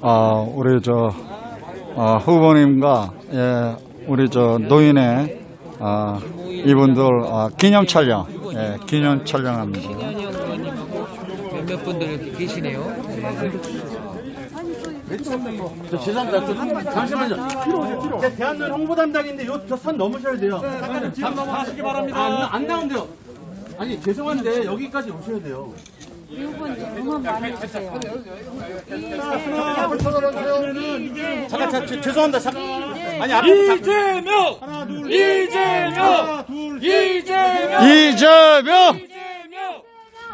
어, 우리 저 어, 후보님과 예, 우리 저 노인의 어, 이분들 어, 기념 촬영, 예, 기념 촬영합니다. 몇몇 분들 이렇게 계시네요. 저 죄송합니다. 저, 잠시만요. 제 대한민국 홍보 담당인데 요저선 넘으셔야 돼요. 선 넘어가시기 바랍니다. 안, 안 나온대요. 아니 죄송한데 여기까지 오셔야 돼요. 응원 많이 해주세요. 잠깐 자, 죄- 죄송합니다. 잠깐. 아니 앞에 이재명! 이재명! 이재명! 이재명 이재명!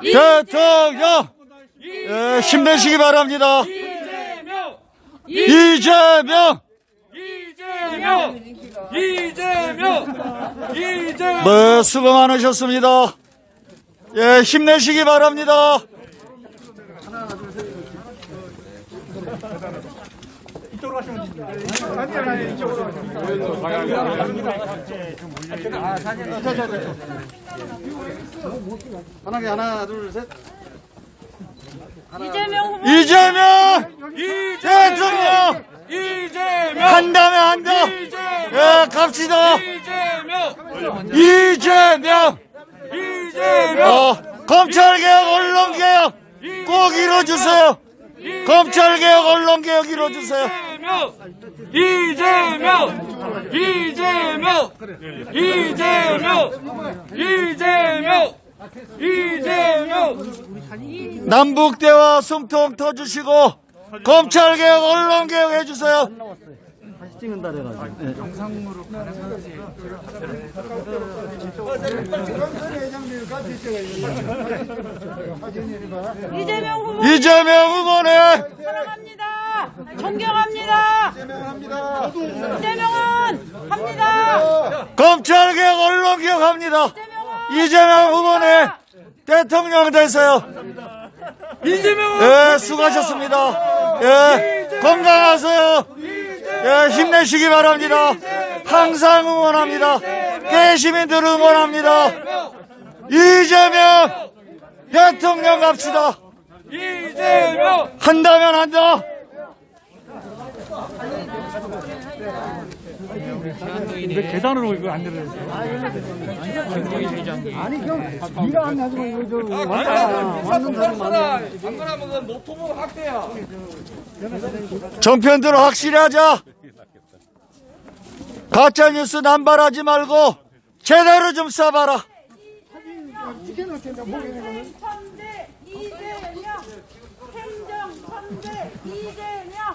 대통령 예, 힘내시기 바랍니다. 이재명! 이재명 이재명! 이재명! 이재명! 네, 수고 많으셨습니다. 예, 힘내시기 바랍니다. 하나 하나 둘 셋. 이재명 후보 이재명 대통령 이재명! 한다면 한다. 예, 갑시다. 이재명! 이재명 이재명! 어, 검찰개혁, 언론개혁 꼭 이뤄주세요. 검찰개혁, 언론개혁 이뤄주세요. 이재명! 이재명! 이재명! 이재명! 이재명! 남북대화 숨통 터주시고 검찰개혁, 언론개혁 해주세요. 찍는다 그래가지고. 이재명 후보 이재명 후보네 사랑합니다. 존경합니다. 이재명은 합니다. 검찰개혁, 언론개혁 합니다. 이재명 후보네 대통령 되세요. 이재명! 예, 수고하셨습니다. 예, 건강하세요. 예, 힘내시기 바랍니다. 항상 응원합니다. 깨시민들 응원합니다. 이재명 대통령 갑시다. 이재명! 한다면 한다. 대한노인의 계단으로 이거 안 내려주세요. 김동희 회장님. 안 그러면 노트북 학대야. 정편대로 확실히 하자. 가짜뉴스 남발하지 말고 제대로 좀 써봐라. 천대 이재명 행정 천대 이재명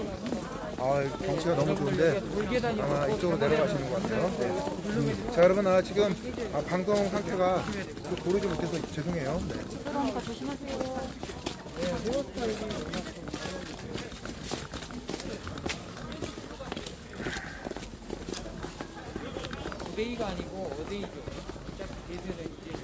아, 경치가 너무 좋은데 아마 이쪽으로 내려가시는 것 같아요. 네. 음, 자, 여러분, 아, 지금 아, 방송 상태가 그 고르지 못해서 죄송해요. 네. 부대의가 아니고 어디이죠? 딱 대전에 이제